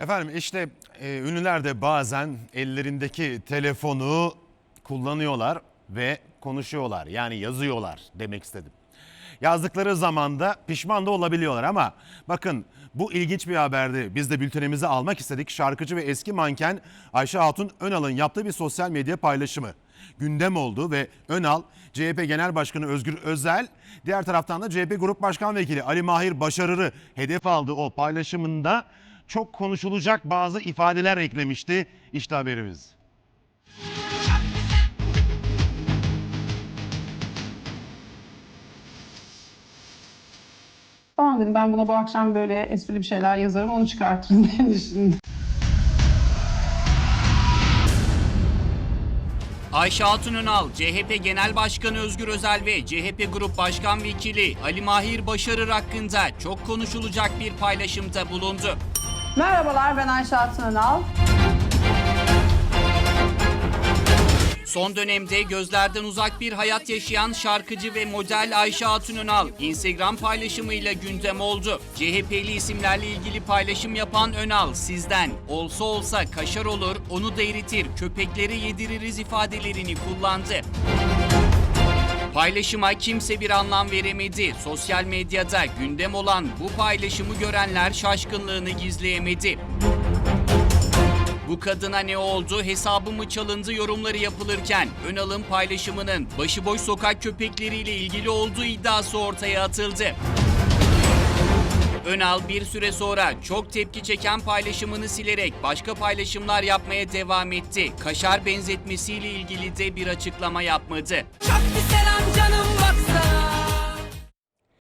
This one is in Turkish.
Efendim işte e, ünlüler de bazen ellerindeki telefonu kullanıyorlar ve konuşuyorlar. Yani yazıyorlar demek istedim. Yazdıkları zaman da pişman da olabiliyorlar ama bakın bu ilginç bir haberdi. Biz de bültenimize almak istedik. Şarkıcı ve eski manken Ayşe Hatun Önal'ın yaptığı bir sosyal medya paylaşımı gündem oldu ve Önal, CHP Genel Başkanı Özgür Özel, diğer taraftan da CHP Grup Başkan Vekili Ali Mahir Başarır'ı hedef aldı o paylaşımında çok konuşulacak bazı ifadeler eklemişti. İşte haberimiz. Tamam dedim ben buna bu akşam böyle esprili bir şeyler yazarım onu çıkartırım diye düşündüm. Ayşe Hatun Önal, CHP Genel Başkanı Özgür Özel ve CHP Grup Başkan Vekili Ali Mahir Başarır hakkında çok konuşulacak bir paylaşımda bulundu. Merhabalar ben Ayşe Hatun Önal. Son dönemde gözlerden uzak bir hayat yaşayan şarkıcı ve model Ayşe Hatun Önal Instagram paylaşımıyla gündem oldu. CHP'li isimlerle ilgili paylaşım yapan Önal sizden olsa olsa kaşar olur onu da eritir köpeklere yediririz ifadelerini kullandı. Paylaşıma kimse bir anlam veremedi. Sosyal medyada gündem olan bu paylaşımı görenler şaşkınlığını gizleyemedi. Bu kadına ne oldu, hesabı mı çalındı yorumları yapılırken Önal'ın paylaşımının başıboş sokak köpekleriyle ilgili olduğu iddiası ortaya atıldı. Önal bir süre sonra çok tepki çeken paylaşımını silerek başka paylaşımlar yapmaya devam etti. Kaşar benzetmesiyle ilgili de bir açıklama yapmadı. Çok pis